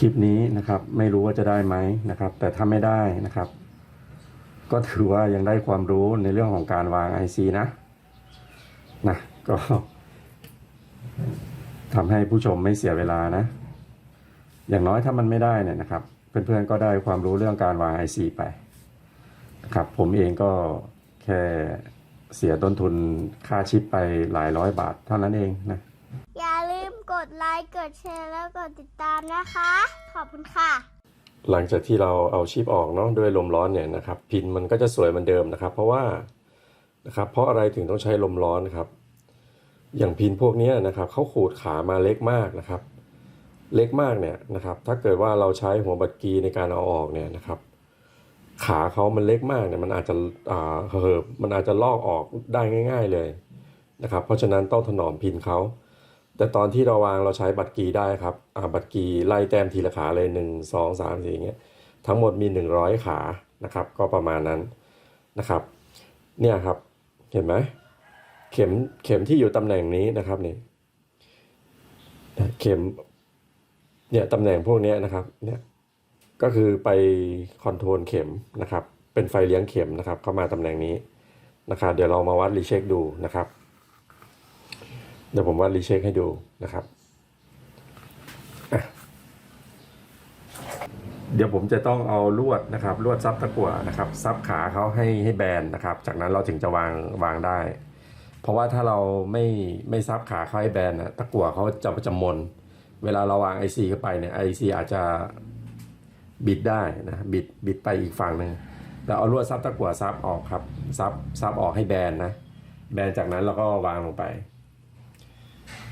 คลิปนี้นะครับ ไม่รู้ว่าจะได้ไหมนะครับ แต่ถ้าไม่ได้นะครับ ก็ถือว่ายังได้ความรู้ในเรื่องของการวาง IC นะนะก็ทำให้ผู้ชมไม่เสียเวลานะ อย่างน้อยถ้ามันไม่ได้เนี่ยนะครับ เพื่อนๆก็ได้ความรู้เรื่องการวาง IC ไปนะครับ ผมเองก็แค่เสียต้นทุนค่าชิปไปหลายร้อยบาทเท่านั้นเองนะ ดไลค์กดแชร์แล้วกดติดตามนะคะ ขอบคุณค่ะ หลังจากที่เราเอาชิปออกเนาะด้วยลมร้อนเนี่ยนะครับ พินมันก็จะสวยเหมือนเดิมนะครับ เพราะว่านะครับ เพราะอะไรถึงต้องใช้ลมร้อนครับ อย่างพินพวกนี้นะครับเขาขูดขามาเล็กมากนะครับ เล็กมากเนี่ยนะครับ ถ้าเกิดว่าเราใช้หัวบัตรกีในการเอาออกเนี่ยนะครับ ขาเขามันเล็กมากเนี่ยมันอาจจะอ่าเหิบมันอาจจะลอกออกได้ง่าย ๆเลยนะครับ เพราะฉะนั้นต้องถนอมพินเขา แต่ตอนที่เราวางเราใช้บัตรกีได้ครับบัตรกีไล่แต้มทีละขาเลยหนึ่งสองสามทีอย่างเงี้ยทั้งหมดมี 100 ขานะครับ ก็ประมาณนั้นนะครับ เนี่ยครับเห็นไหมเข็มเข็มที่อยู่ตำแหน่งนี้นะครับนี่เข็มเนี่ยตำแหน่งพวกนี้นะครับเนี่ยก็คือไปคอนโทรลเข็มนะครับ เป็นไฟเลี้ยงเข็มนะครับ เข้ามาตำแหน่งนี้นะครับเดี๋ยวเรามาวัดรีเช็คดูนะครับ เดี๋ยวผมวัดรีเช็คให้ดูนะครับ เดี๋ยวผมจะต้องเอาลวดนะครับ ลวดซับตะกั่วนะครับ ซับขาเขาให้ให้แบนนะครับ จากนั้นเราถึงจะวางวางได้ เพราะว่าถ้าเราไม่ไม่ซับขาเขาให้แบนนะตะกั่วเขาจะจะมน เวลาเราวาง IC เข้าไปเนี่ย IC อาจจะบิดได้นะบิดบิดไปอีกฝั่งหนึ่งแต่เอาลวดซับตะกั่วซับออกครับซับซับออกให้แบนนะแบนจากนั้นเราก็วางลงไป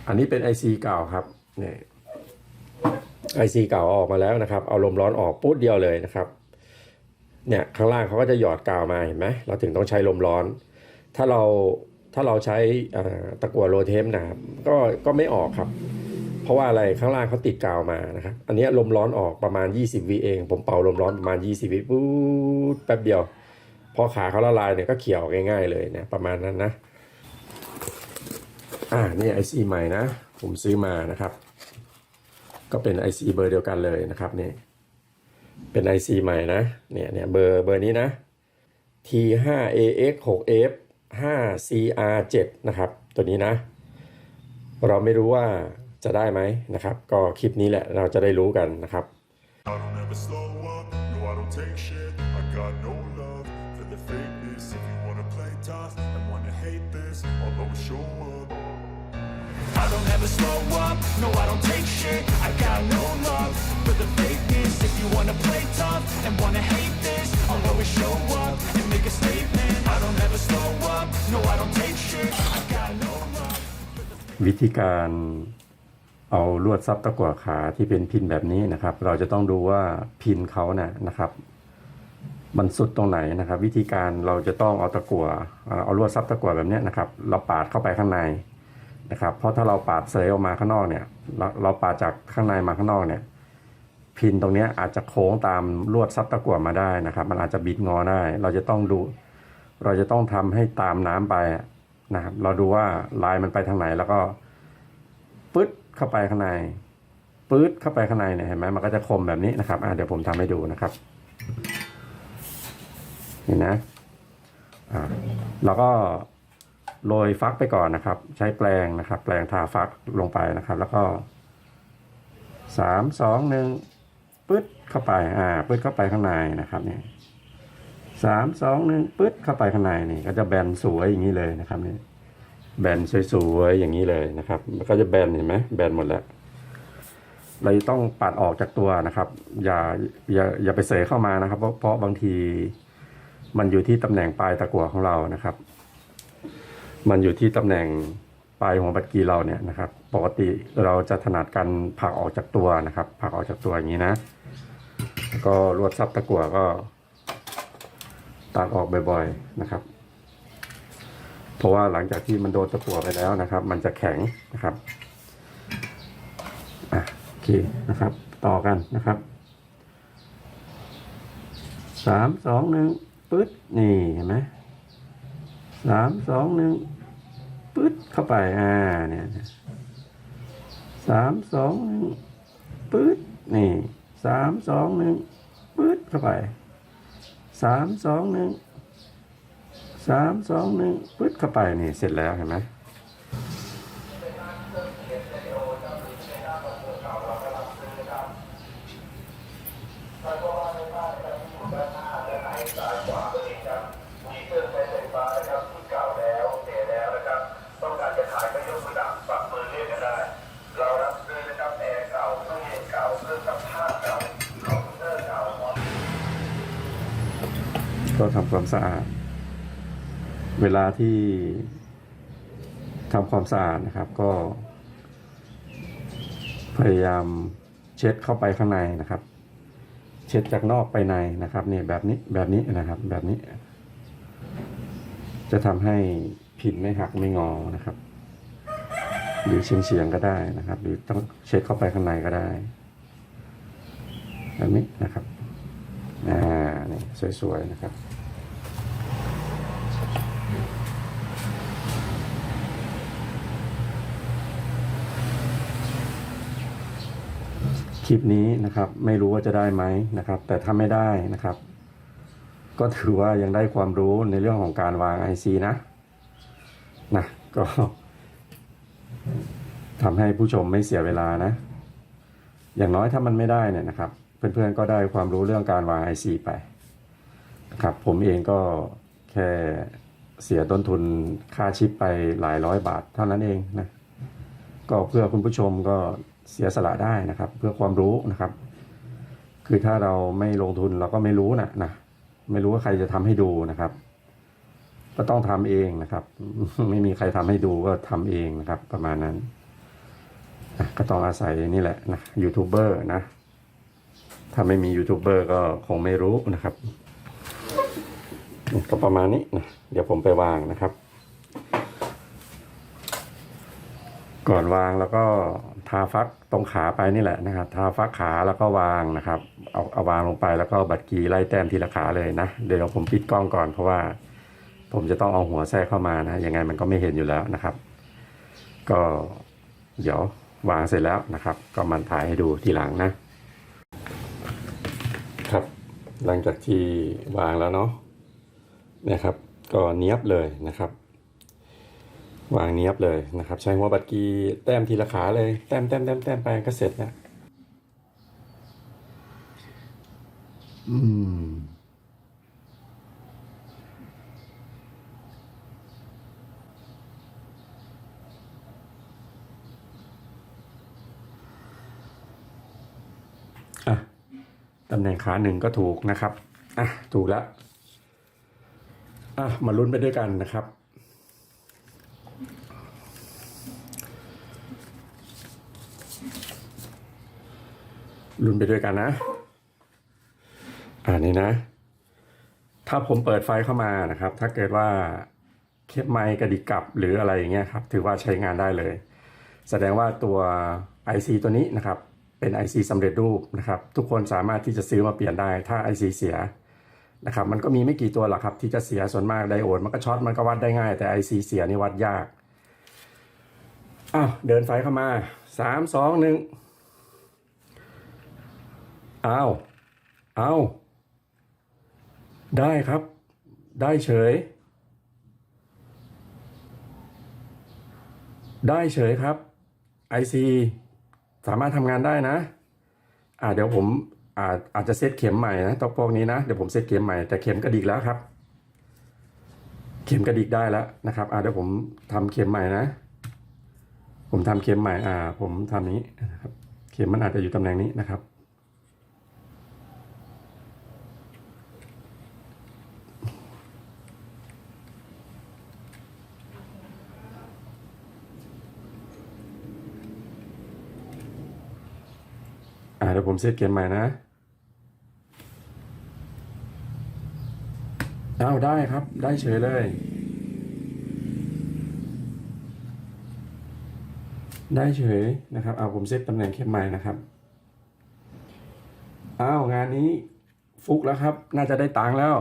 อันนี้เป็น IC เก่าครับเนี่ยไอซีเก่าออกมาแล้วนะครับ เอาลมร้อนออกปุ๊บเดียวเลยนะครับ เนี่ยข้างล่างเขาก็จะหยอดกาวมาเห็นไหมเราถึงต้องใช้ลมร้อน ถ้าเราถ้าเราใช้ตะกั่วโลเทมนะครับก็ก็ไม่ออกครับ เพราะว่าอะไรข้างล่างเขาติดกาวมานะครับ อันนี้ลมร้อนออกประมาณ 20วิเอง ผมเป่าลมร้อนประมาณ 20วิปุ๊บแป๊บเดียว พอขาเขาละลายเนี่ยก็เขี่ยออกง่ายๆเลยเนี่ยประมาณนั้นนะ อ่านี่ไอซีใหม่นะ ผมซื้อมานะครับ ก็เป็น IC เบอร์เดียวกันเลยนะครับนี่เป็น IC ใหม่นะเนี่ยเนี่ยเบอร์เบอร์นี้นะ T5AX 6F 5CR7 นะครับ ตัวนี้นะ เราไม่รู้ว่าจะได้ไหมนะครับ ก็คลิปนี้แหละเราจะได้รู้กันนะครับ show don't ever slow up, no I don't take shit I got no love for the fakeness If you wanna play tough and wanna hate this I'll always show up and make a statement I don't ever slow up, no I don't take shit I got no love วิธีการเอาลวดซับตะกั่วขาที่เป็นพินแบบนี้นะครับ เราจะต้องดูว่าพินเขาเนี่ยนะครับ มันสุดตรงไหนนะครับ วิธีการเราจะต้องเอาตะกั่วเอ่อเอาลวดซับตะกั่วแบบนี้นะครับ เราปาดเข้าไปข้างใน นะครับ เพราะถ้าเราปาดเซยออกมาข้างนอกเนี่ย เราเราปาดจากข้างในมาข้างนอกเนี่ย พินตรงนี้อาจจะโค้งตามลวดซับตะกั่วมาได้นะครับ มันอาจจะบิดงอได้ เราจะต้องดู เราจะต้องทำให้ตามน้ำไปนะครับ เราดูว่าลายมันไปทางไหนแล้วก็ปึ๊ดเข้าไปข้างในปึ๊ดเข้าไปข้างในเนี่ยเห็นไหมมันก็จะคมแบบนี้นะครับอะเดี๋ยวผมทำให้ดูนะครับนี่นะอ่าเราก็ โรยฟักไปก่อนนะครับ ใช้แปรงนะครับ แปรงทาฟักลงไปนะครับ แล้วก็สามสองหนึ่งปึ๊ดเข้าไปอ่าปึ๊ดเข้าไปข้างในนะครับเนี่ยสามสองหนึ่งปึ๊ดเข้าไปข้างในนี่ก็จะแบนสวยอย่างนี้เลยนะครับนี่แบนสวยๆอย่างนี้เลยนะครับก็จะแบนเห็นไหมแบนหมดแล้วเราต้องปัดออกจากตัวนะครับ อย่าอย่าอย่าไปเสยเข้ามานะครับ เพราะเพราะบางทีมันอยู่ที่ตำแหน่งปลายตะกั่วของเรานะครับ มันอยู่ที่ตำแหน่งปลายหัวบัตรกีเราเนี่ยนะครับ ปกติเราจะถนัดการผักออกจากตัวนะครับผักออกจากตัวอย่างนี้นะแล้วก็ลวดซับตะกั่วก็ตัดออกบ่อยๆนะครับ เพราะว่าหลังจากที่มันโดนตะกั่วไปแล้วนะครับ มันจะแข็งนะครับอะโอเคนะครับ ต่อกันนะครับสามสองหนึ่งปึ๊ดนี่เห็นไหมสามสองหนึ่ง ปึ๊ดเข้าไปอ่าเนี่ยสามสองหนึ่งปึ๊ดนี่สามสองหนึ่งปื๊ดเข้าไปสามสองหนึ่งสามสองหนึ่งปื๊ดเข้าไปนี่เสร็จแล้วเห็นไหม ทำความสะอาด เวลาที่ทำความสะอาดนะครับ ก็ พยายามเช็ดเข้าไปข้างในนะครับ เช็ดจากนอกไปในนะครับเนี่ยแบบนี้แบบนี้นะครับ แบบนี้ จะทำให้ผินไม่หักไม่งอนะครับ หรือเฉียงเฉียงก็ได้นะครับ หรือต้องเช็ดเข้าไปข้างในก็ได้ แบบนี้นะครับอ่านี่สวยๆนะครับ คลิปนี้นะครับ ไม่รู้ว่าจะได้ไหมนะครับ แต่ถ้าไม่ได้นะครับ ก็ถือว่ายังได้ความรู้ในเรื่องของการวาง IC นะนะก็ทำให้ผู้ชมไม่เสียเวลานะ อย่างน้อยถ้ามันไม่ได้เนี่ยนะครับ เพื่อนๆก็ได้ความรู้เรื่องการวาง IC ไปนะครับ ผมเองก็แค่เสียต้นทุนค่าชิปไปหลายร้อยบาทเท่านั้นเองนะ ก็เพื่อคุณผู้ชมก็ เสียสละได้นะครับ เพื่อความรู้นะครับ คือถ้าเราไม่ลงทุนเราก็ไม่รู้นะนะไม่รู้ว่าใครจะทำให้ดูนะครับ ก็ต้องทำเองนะครับ ไม่มีใครทำให้ดูก็ทำเองนะครับ ประมาณนั้นอะก็ต้องอาศัยนี่แหละนะยูทูบเบอร์นะถ้าไม่มียูทูบเบอร์ก็คงไม่รู้นะครับ ก็ประมาณนี้นะเดี๋ยวผมไปวางนะครับ ก่อนวางแล้วก็ทาฟักตรงขาไปนี่แหละนะครับ ทาฟักขาแล้วก็วางนะครับ เอาเอาวางลงไปแล้วก็บัตรกีไล่แต้มทีละขาเลยนะ เดี๋ยวผมปิดกล้องก่อนเพราะว่า ผมจะต้องเอาหัวแทรกเข้ามานะยังไงมันก็ไม่เห็นอยู่แล้วนะครับ ก็เดี๋ยววางเสร็จแล้วนะครับ ก็มันถ่ายให้ดูทีหลังนะ ครับ หลังจากที่วางแล้วเนาะนะครับ ก็เนี้ยบเลยนะครับ วางเนี้ยบเลยนะครับ ใช้หัวบัตรกีแต้มทีละขาเลย แต้มแต้มแต้มแต้มไปก็เสร็จแล้วอืมอะตำแหน่งขาหนึ่งก็ถูกนะครับ อะ ถูกแล้ว อะ มาลุ้นไปด้วยกันนะครับ ลุ้นไปด้วยกันนะ อ่านี่นะ ถ้าผมเปิดไฟเข้ามานะครับ ถ้าเกิดว่าเคปไมค์กระดิกกลับหรืออะไรอย่างเงี้ยครับ ถือว่าใช้งานได้เลย แสดงว่าตัว IC ตัวนี้นะครับ เป็น IC สำเร็จรูปนะครับ ทุกคนสามารถที่จะซื้อมาเปลี่ยนได้ ถ้า IC เสียนะครับ มันก็มีไม่กี่ตัวหรอกครับ ที่จะเสียส่วนมากไดโอดมันก็ช็อตมันก็วัดได้ง่ายแต่ IC เสียนี่วัดยากอ้าวเดินไฟเข้ามาสามสองหนึ่ง อ้าวอ้าวได้ครับ ได้เฉย ได้เฉยครับ IC สามารถทำงานได้นะ อ่าเดี๋ยวผมอาจอาจจะเซตเข็มใหม่นะตัวพวกนี้นะเดี๋ยวผมเซตเข็มใหม่แต่เข็มกระดิกแล้วครับ เข็มกระดิกได้แล้วนะครับ อ่าเดี๋ยวผมทำเข็มใหม่นะ ผมทำเข็มใหม่ อ่า ผมทำนี้นะครับ เข็มมันอาจจะอยู่ตำแหน่งนี้นะครับ เดี๋ยวผมเซตเกมใหม่นะเอาได้ครับ ได้เฉยเลย ได้เฉยนะครับ เอาผมเซตตำแหน่งเข้มใหม่นะครับอ้าวงานนี้ฟุกแล้วครับ น่าจะได้ตังค์แล้ว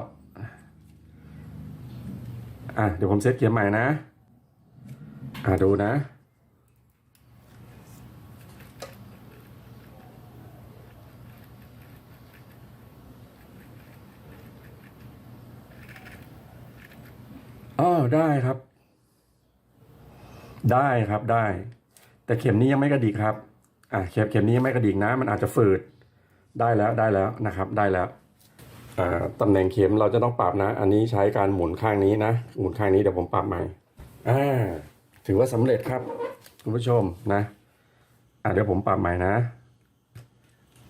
อะเดี๋ยวผมเซตเกมใหม่นะ อะดูนะ ได้ครับ ได้ครับได้ แต่เข็มนี้ยังไม่กระดิกครับ อะเข็มเข็มนี้ยังไม่กระดิกนะ มันอาจจะฝืดได้แล้วได้แล้วนะครับ ได้แล้วอ่าตำแหน่งเข็มเราจะต้องปรับนะ อันนี้ใช้การหมุนข้างนี้นะ หมุนข้างนี้เดี๋ยวผมปรับใหม่อ่าถือว่าสำเร็จครับ คุณผู้ชมนะอ่าเดี๋ยวผมปรับใหม่นะ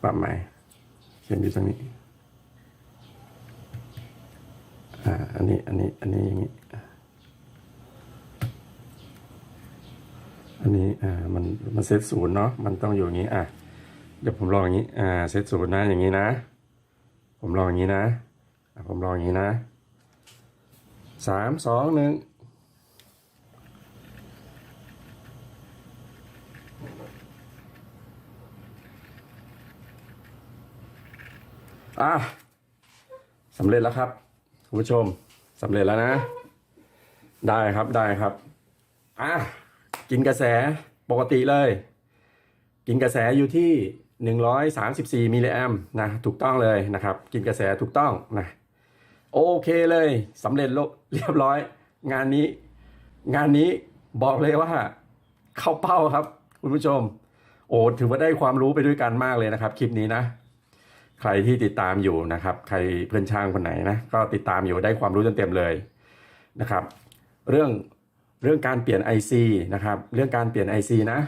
ปรับใหม่ เข็มอยู่ตรงนี้อ่าอันนี้อันนี้อันนี้อย่างนี้ อันนี้อ่ามันมันเซตศูนย์เนาะมันต้องอยู่อย่างนี้อะเดี๋ยวผมลองอย่างนี้อ่าเซตศูนย์นะอย่างนี้นะ ผมลองอย่างนี้นะอะผมลองอย่างนี้นะสามสองหนึ่งอะสำเร็จแล้วครับคุณผู้ชมสำเร็จแล้วนะ ได้ครับได้ครับอะ กินกระแสปกติเลย กินกระแสอยู่ที่ 134มิลลิแอมนะถูกต้องเลยนะครับ กินกระแสถูกต้องนะโอเคเลยสำเร็จเรียบร้อย งานนี้ งานนี้บอกเลยว่า เข้าเป้าครับ คุณผู้ชม โอ้ถือว่าได้ความรู้ไปด้วยกันมากเลยนะครับ คลิปนี้นะ ใครที่ติดตามอยู่นะครับ ใครเพื่อนช่างคนไหนนะ ก็ติดตามอยู่ได้ความรู้เต็มๆเลยนะครับ เรื่อง เรื่องการเปลี่ยน IC นะครับเรื่องการเปลี่ยน IC นะ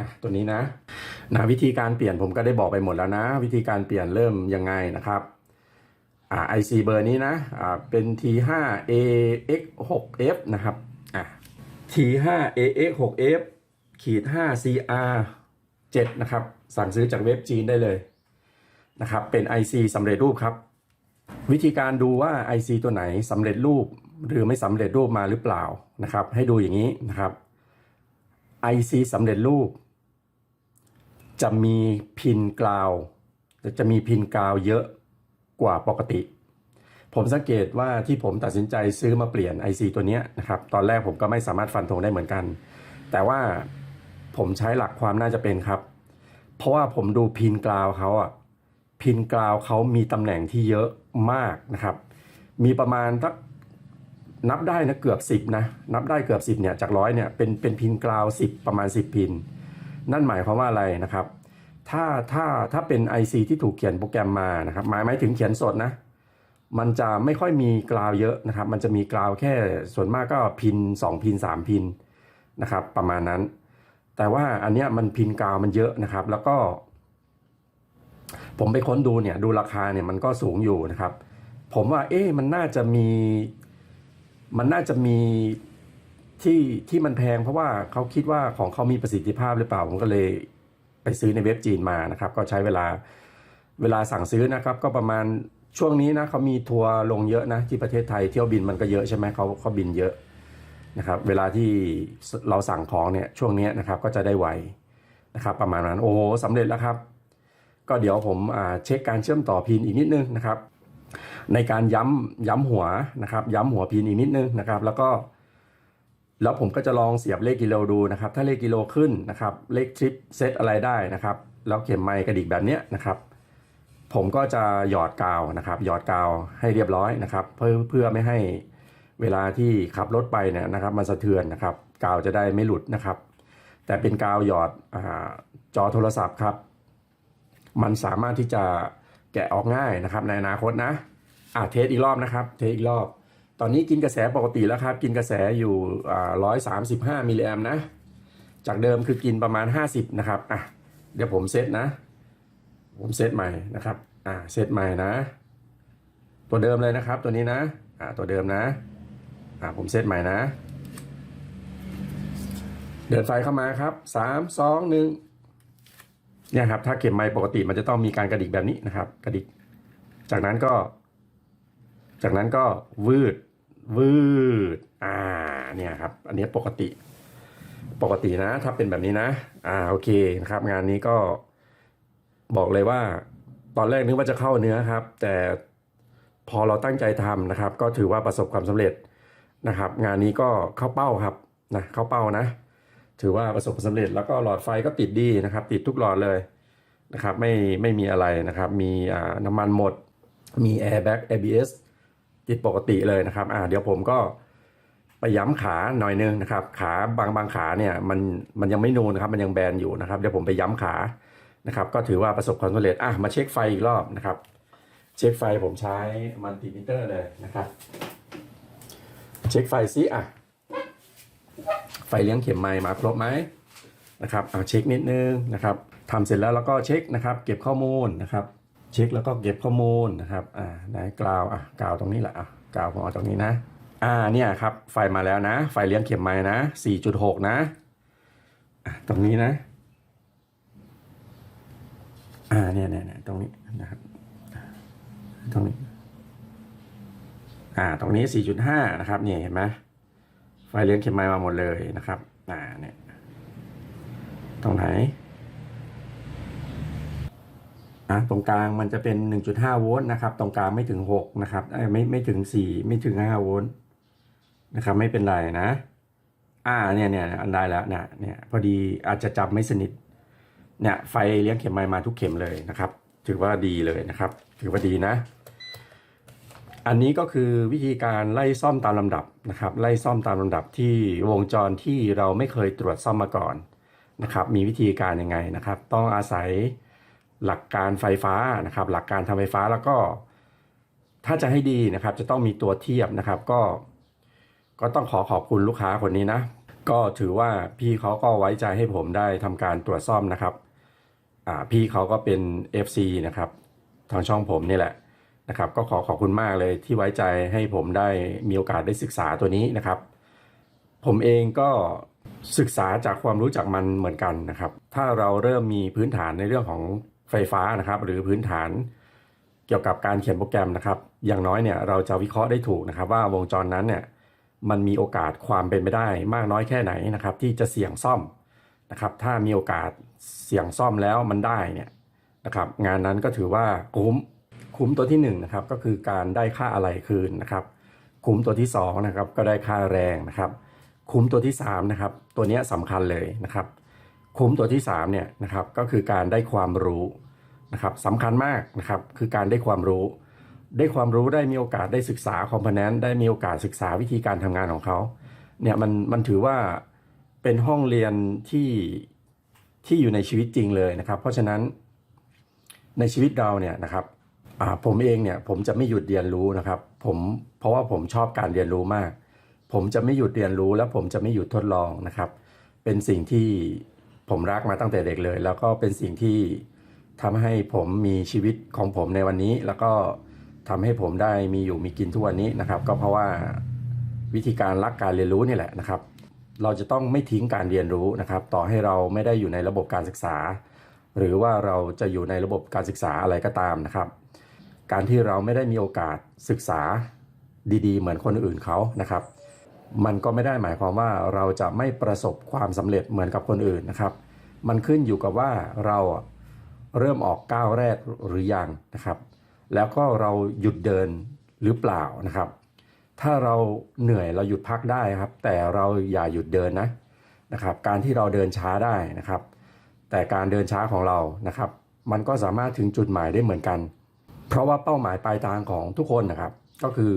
นะตัวนี้นะนะวิธีการเปลี่ยนผมก็ได้บอกไปหมดแล้วนะ วิธีการเปลี่ยนเริ่มยังไงนะครับอ่า IC เบอร์นี้นะอ่าเป็น T5AX6F นะครับอ่า T5AX6F ขีด 5CR 7นะครับสั่งซื้อจากเว็บจีนได้เลยนะครับเป็น IC สำเร็จรูปครับ วิธีการดูว่า IC ตัวไหนสำเร็จรูป หรือไม่สำเร็จรูปมาหรือเปล่านะครับ ให้ดูอย่างนี้นะครับ IC สำเร็จรูป จะมีพินกราวจะมีพินกราวเยอะกว่าปกติ ผมสังเกตว่าที่ผมตัดสินใจซื้อมาเปลี่ยน IC ตัวนี้นะครับตอนแรกผมก็ไม่สามารถฟันธงได้เหมือนกัน แต่ว่าผมใช้หลักความน่าจะเป็นครับ เพราะว่าผมดูพินกราวเขาอะพินกราวเขามีตำแหน่งที่เยอะมากนะครับ มีประมาณทัก นับได้นะเกือบ 10นะนับได้เกือบ 10เนี่ยจากร้อยเนี่ยเป็นเป็นพินกราว 10 ประมาณ 10 พิน นั่นหมายความว่าอะไรนะครับ ถ้าถ้าถ้าเป็น IC ที่ถูกเขียนโปรแกรมมานะครับหมายหมายถึงเขียนสดนะมันจะไม่ค่อยมีกราวเยอะนะครับ มันจะมีกราวแค่ส่วนมากก็พิน 2 พิน 3 พินนะครับประมาณนั้น แต่ว่าอันเนี้ยมันพินกราวมันเยอะนะครับ แล้วก็ ผมไปค้นดูเนี่ยดูราคาเนี่ยมันก็สูงอยู่นะครับ ผมว่าเอ๊ะมันน่าจะมี มันน่าจะมีที่ที่มันแพงเพราะว่าเขาคิดว่าของเขามีประสิทธิภาพหรือเปล่าผมก็เลยไปซื้อในเว็บจีนมานะครับ ก็ใช้เวลาเวลาสั่งซื้อนะครับ ก็ประมาณช่วงนี้นะเขามีทัวร์ลงเยอะนะที่ประเทศไทยเที่ยวบินมันก็เยอะใช่ไหมเขาเขาบินเยอะนะครับ เวลาที่เราสั่งของเนี่ยช่วงนี้นะครับก็จะได้ไวนะครับ ประมาณนั้นโอ้โหสำเร็จแล้วครับ ก็เดี๋ยวผมเช็คการเชื่อมต่อพินอีกนิดนึงนะครับ ในการย้ำย้ำหัวนะครับ ย้ำหัวพินอีกนิดนึงนะครับ แล้วก็ แล้วผมก็จะลองเสียบเลขกิโลดูนะครับ ถ้าเลขกิโลขึ้นนะครับ เลขทริปเซตอะไรได้นะครับ แล้วเข็มไมค์กระดิกแบบเนี้ยนะครับ ผมก็จะหยอดกาวนะครับ หยอดกาวให้เรียบร้อยนะครับ เพื่อเพื่อไม่ให้เวลาที่ขับรถไปเนี่ยนะครับ มันสะเทือนนะครับ กาวจะได้ไม่หลุดนะครับ แต่เป็นกาวหยอดอจอโทรศัพท์ครับ มันสามารถที่จะแกะออกง่ายนะครับในอนาคตนะ อ่าเทสอีกรอบนะครับ เทสอีกรอบ ตอนนี้กินกระแสปกติแล้วครับ กินกระแสอยู่ร้อยสามสิบห้ามิลลิแอมนะ จากเดิมคือกินประมาณ50นะครับอะเดี๋ยวผมเซตนะ ผมเซตใหม่นะครับอ่าเซตใหม่นะ ตัวเดิมเลยนะครับ ตัวนี้นะอ่าตัวเดิมนะอ่าผมเซตใหม่นะ เดินไฟเข้ามาครับสามสองหนึ่งเนี่ยครับถ้าเข็มไม้ปกติมันจะต้องมีการกระดิกแบบนี้นะครับ กระดิก จากนั้นก็ จากนั้นก็วืดวืดอ่าเนี่ยครับ อันนี้ปกติ ปกตินะ ถ้าเป็นแบบนี้นะ อ่าโอเคนะครับ งานนี้ก็บอกเลยว่า ตอนแรกนึกว่าจะเข้าเนื้อครับ แต่พอเราตั้งใจทำนะครับ ก็ถือว่าประสบความสำเร็จนะครับ งานนี้ก็เข้าเป้าครับนะเข้าเป้านะ ถือว่าประสบความสำเร็จแล้วก็หลอดไฟก็ติดดีนะครับ ติดทุกหลอดเลยนะครับ ไม่ไม่มีอะไรนะครับ มีอ่าน้ำมันหมด มี airbag ABS ติดปกติเลยนะครับอ่าเดี๋ยวผมก็ไปย้ำขาหน่อยนึงนะครับ ขาบางบางขาเนี่ยมันมันยังไม่นูนนะครับมันยังแบนอยู่นะครับ เดี๋ยวผมไปย้ำขานะครับ ก็ถือว่าประสบความสำเร็จอะมาเช็คไฟอีกรอบนะครับ เช็คไฟผมใช้มัลติมิเตอร์เลยนะครับ เช็คไฟซิอะไฟเลี้ยงเข็มไม้มาครบไหมนะครับเอาเช็คนิดนึงนะครับทำเสร็จแล้วแล้วก็เช็คนะครับ เก็บข้อมูลนะครับ เช็คแล้วก็เก็บข้อมูลนะครับอ่าไหนกราวอะกราวตรงนี้แหละอะกราวผมเอาตรงนี้นะอ่าเนี่ยครับไฟมาแล้วนะ ไฟเลี้ยงเข็มไม้นะ 4.6 นะอะตรงนี้นะอ่าเนี่ยเนี่ยเนี่ยตรงนี้นะครับตรงนี้อ่าตรงนี้ 4.5 นะครับเนี่ยเห็นไหมไฟเลี้ยงเข็มไม้มาหมดเลยนะครับอ่าเนี่ยตรงไหน อะตรงกลางมันจะเป็น 1.5 โวลต์นะครับตรงกลางไม่ถึง 6 นะครับไม่ไม่ถึง 4 ไม่ถึง 5 โวลต์นะครับไม่เป็นไรนะ อ่าเนี่ยเนี่ยอันได้แล้วเนี่ยเนี่ยพอดีอาจจะจับไม่สนิทเนี่ยไฟเลี้ยงเข็มไม้มาทุกเข็มเลยนะครับ ถือว่าดีเลยนะครับ ถือว่าดีนะ อันนี้ก็คือวิธีการไล่ซ่อมตามลำดับนะครับ ไล่ซ่อมตามลำดับที่วงจรที่เราไม่เคยตรวจซ่อมมาก่อนนะครับ มีวิธีการยังไงนะครับ ต้องอาศัย หลักการไฟฟ้านะครับ หลักการทำไฟฟ้าแล้วก็ ถ้าจะให้ดีนะครับ จะต้องมีตัวเทียบนะครับ ก็ ก็ต้องขอขอบคุณลูกค้าคนนี้นะ ก็ถือว่าพี่เขาก็ไว้ใจให้ผมได้ทำการตรวจซ่อมนะครับอ่าพี่เขาก็เป็น FC นะครับ ทางช่องผมนี่แหละนะครับ ก็ขอขอบคุณมากเลยที่ไว้ใจให้ผมได้มีโอกาสได้ศึกษาตัวนี้นะครับ ผมเองก็ศึกษาจากความรู้จักมันเหมือนกันนะครับ ถ้าเราเริ่มมีพื้นฐานในเรื่องของ ไฟฟ้านะครับ หรือพื้นฐานเกี่ยวกับการเขียนโปรแกรมนะครับ อย่างน้อยเนี่ยเราจะวิเคราะห์ได้ถูกนะครับ ว่าวงจรนั้นเนี่ยมันมีโอกาสความเป็นไปได้ มากน้อยแค่ไหนนะครับ ที่จะเสี่ยงซ่อมนะครับ ถ้ามีโอกาสเสี่ยงซ่อมแล้วมันได้เนี่ยนะครับ งานนั้นก็ถือว่าคุ้มคุ้มตัวที่1นงนะครับก็คือการได้ค่าอะไรคืนนะครับ คุ้มตัวที่2นะครับก็ได้ค่าแรงนะครับ คุ้มตัวที่3นะครับตัวนี้ยสำคัญเลยนะครับ คุ้มตัวที่3เนี่ยนะครับก็คือการได้ความรู้นะครับสำคัญมากนะครับคือการได้ความรู้ ได้ความรู้ได้มีโอกาสได้ศึกษาคอมโพเนนต์ได้มีโอกาสศึกษาวิธีการทำงานของเขาเนี่ยมันมันถือว่าเป็นห้องเรียนที่ที่อยู่ในชีวิตจริงเลยนะครับ เพราะฉะนั้นในชีวิตเราเนี่ยนะครับผมเองเนี่ยผมจะไม่หยุดเรียนรู้นะครับผมเพราะว่าผมชอบการเรียนรู้มาก ผมจะไม่หยุดเรียนรู้และผมจะไม่หยุดทดลองนะครับ เป็นสิ่งที่ ผมรักมาตั้งแต่เด็กเลย แล้วก็เป็นสิ่งที่ทำให้ผมมีชีวิตของผมในวันนี้ แล้วก็ทำให้ผมได้มีอยู่มีกินทุกวันนี้นะครับ ก็เพราะว่าวิธีการรักการเรียนรู้นี่แหละนะครับ เราจะต้องไม่ทิ้งการเรียนรู้นะครับ ต่อให้เราไม่ได้อยู่ในระบบการศึกษา หรือว่าเราจะอยู่ในระบบการศึกษาอะไรก็ตามนะครับ การที่เราไม่ได้มีโอกาสศึกษาดีๆ เหมือนคนอื่นเขานะครับ มันก็ไม่ได้หมายความว่าเราจะไม่ประสบความสำเร็จเหมือนกับคนอื่นนะครับ มันขึ้นอยู่กับว่าเราเริ่มออกก้าวแรกหรือยังนะครับ แล้วก็เราหยุดเดินหรือเปล่านะครับ ถ้าเราเหนื่อยเราหยุดพักได้ครับ แต่เราอย่าหยุดเดินนะนะครับ การที่เราเดินช้าได้นะครับ แต่การเดินช้าของเรานะครับ มันก็สามารถถึงจุดหมายได้เหมือนกัน เพราะว่าเป้าหมายปลายทางของทุกคนนะครับ ก็คือ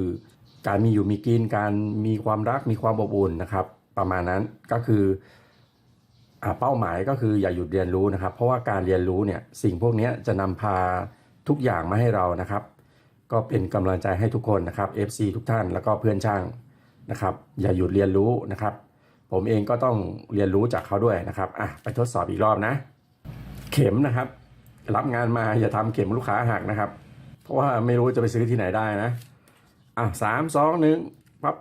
การมีอยู่มีกินการมีความรักมีความอบอุ่นนะครับ ประมาณนั้นก็คืออเป้าหมายก็คืออย่าหยุดเรียนรู้นะครับ เพราะว่าการเรียนรู้เนี่ยสิ่งพวกนี้จะนำพาทุกอย่างมาให้เรานะครับ ก็เป็นกำลังใจให้ทุกคนนะครับ FC ทุกท่านแล้วก็เพื่อนช่างนะครับ อย่าหยุดเรียนรู้นะครับ ผมเองก็ต้องเรียนรู้จากเขาด้วยนะครับอะไปทดสอบอีกรอบนะ เข็มนะครับ รับงานมาอย่าทำเข็มลูกค้าหักนะครับ เพราะว่าไม่รู้จะไปซื้อที่ไหนได้นะ อะสามสองหนึ่งปั๊บ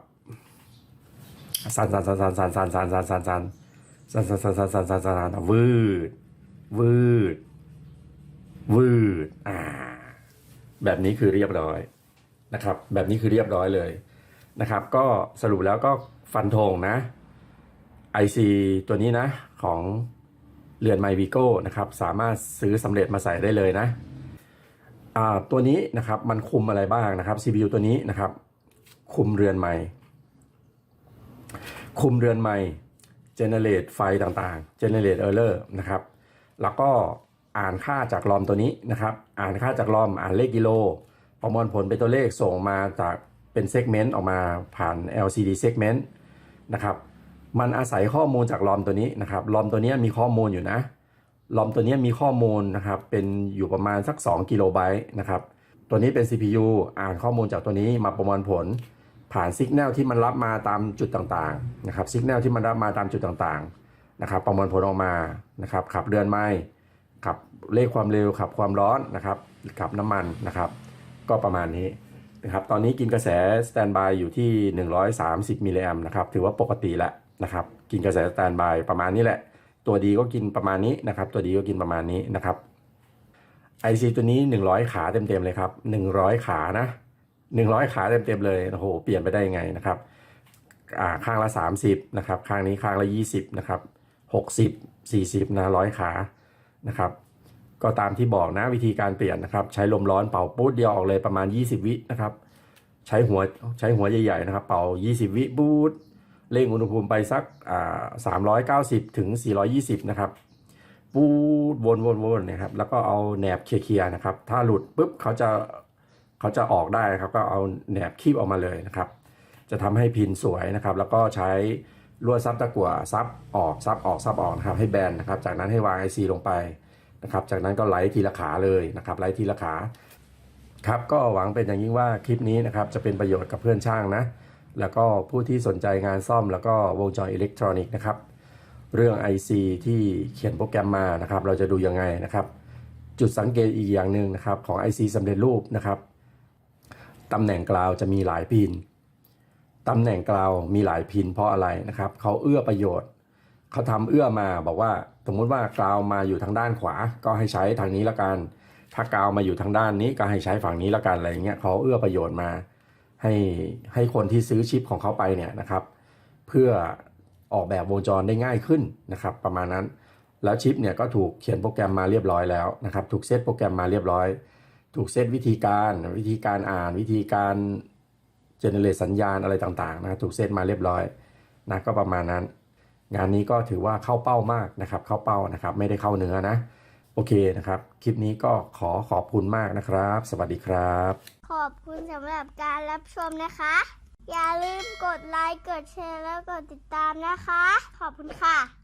สันสันสันสันสันสันสันสันสันสันสันสันสันสันสันสันสันสันวืดวืดวืดอ่า แบบนี้คือเรียบร้อยนะครับ แบบนี้คือเรียบร้อยเลยนะครับ ก็สรุปแล้วก็ฟันธงนะ IC ตัวนี้นะของเรือนไมวิโก้นะครับ สามารถซื้อสำเร็จมาใส่ได้เลยนะ ตัวนี้นะครับมันคุมอะไรบ้างนะครับ CPU ตัวนี้นะครับ คุมเรือนไม้คุมเรือนไม้ generate ไฟต่างๆ generate error นะครับ แล้วก็อ่านค่าจากลอมตัวนี้นะครับ อ่านค่าจากลอมอ่านเลขกิโล ประมวลผลเป็นตัวเลขส่งมาจากเป็นเซกเมนต์ออกมาผ่าน LCD segment นะครับ มันอาศัยข้อมูลจากลอมตัวนี้นะครับลอมตัวนี้มีข้อมูลอยู่นะ ลอมตัวนี้มีข้อมูลนะครับ เป็นอยู่ประมาณสัก 2 กิโลไบต์นะครับ ตัวนี้เป็น CPU อ่านข้อมูลจากตัวนี้มาประมวลผล ผ่านสัญญาณที่มันรับมาตามจุดต่างๆนะครับสัญญาณที่มันรับมาตามจุดต่างๆนะครับ ประมวลผลออกมานะครับขับเรือนไม้ขับเลขความเร็วขับความร้อนนะครับขับน้ำมันนะครับ ก็ประมาณนี้นะครับตอนนี้กินกระแสสแตนบายอยู่ที่ 130มิลลิแอมนะครับถือว่าปกติแล้วนะครับ กินกระแสสแตนบายประมาณนี้แหละ ตัวดีก็กินประมาณนี้นะครับ ตัวดีก็กินประมาณนี้นะครับ IC ตัวนี้ 100 ขาเต็มๆเลยครับ 100 ขานะ 100 ขาเต็มๆเลยโอ้โหเปลี่ยนไปได้ยังไงนะครับอ่าข้างละ 30นะครับข้างนี้ข้างละ 20นะครับ60 40นะ100ขานะครับ ก็ตามที่บอกนะวิธีการเปลี่ยนนะครับ ใช้ลมร้อนเป่าปุ๊ดเดียวออกเลยประมาณ 20 วินะครับ ใช้หัวใช้หัวใหญ่ๆนะครับ เป่า 20 วิบูด เร่งอุณหภูมิไปสักอ่า390ถึง420นะครับ ปูดวนวนวนนะครับ แล้วก็เอาแหนบเคลียร์นะครับ ถ้าหลุดปุ๊บเขาจะเขาจะออกได้ครับ ก็เอาแหนบคีบออกมาเลยนะครับ จะทำให้พินสวยนะครับ แล้วก็ใช้ลวดซับตะกั่วซับออกซับออกซับออกนะครับ ให้แบนนะครับ จากนั้นให้วาง IC ลงไปนะครับ จากนั้นก็ไล่ทีละขาเลยนะครับไล่ทีละขา ครับ ก็หวังเป็นอย่างยิ่งว่าคลิปนี้นะครับ จะเป็นประโยชน์กับเพื่อนช่างนะ แล้วก็ผู้ที่สนใจงานซ่อมแล้วก็วงจรอิเล็กทรอนิกส์นะครับ เรื่อง IC ที่เขียนโปรแกรมมานะครับ เราจะดูยังไงนะครับ จุดสังเกตอีกอย่างหนึ่งนะครับของ IC สำเร็จรูปนะครับตำแหน่งกราวจะมีหลายพินตำแหน่งกราวมีหลายพินเพราะอะไรนะครับเขาเอื้อประโยชน์เขาทำเอื้อมาบอกว่าสมมุติว่ากราวมาอยู่ทางด้านขวา ก็ให้ใช้ทางนี้ละกัน ถ้ากาวมาอยู่ทางด้านนี้ก็ให้ใช้ฝั่งนี้ละกันอะไรอย่างเงี้ยเขาเอื้อประโยชน์มา ให้ให้คนที่ซื้อชิปของเขาไปเนี่ยนะครับเพื่อออกแบบวงจรได้ง่ายขึ้นนะครับประมาณนั้น แล้วชิปเนี่ยก็ถูกเขียนโปรแกรมมาเรียบร้อยแล้วนะครับถูกเซตโปรแกรมมาเรียบร้อย ถูกเซตวิธีการวิธีการอ่านวิธีการเจเนเรตสัญญาณอะไรต่างๆนะถูกเซตมาเรียบร้อยนะก็ประมาณนั้น งานนี้ก็ถือว่าเข้าเป้ามากนะครับเข้าเป้านะครับไม่ได้เข้าเนื้อนะ โอเคนะครับ คลิปนี้ก็ขอขอบคุณมากนะครับ สวัสดีครับ ขอบคุณสำหรับการรับชมนะคะ อย่าลืมกดไลค์ กดแชร์ แล้วกดติดตามนะคะ ขอบคุณค่ะ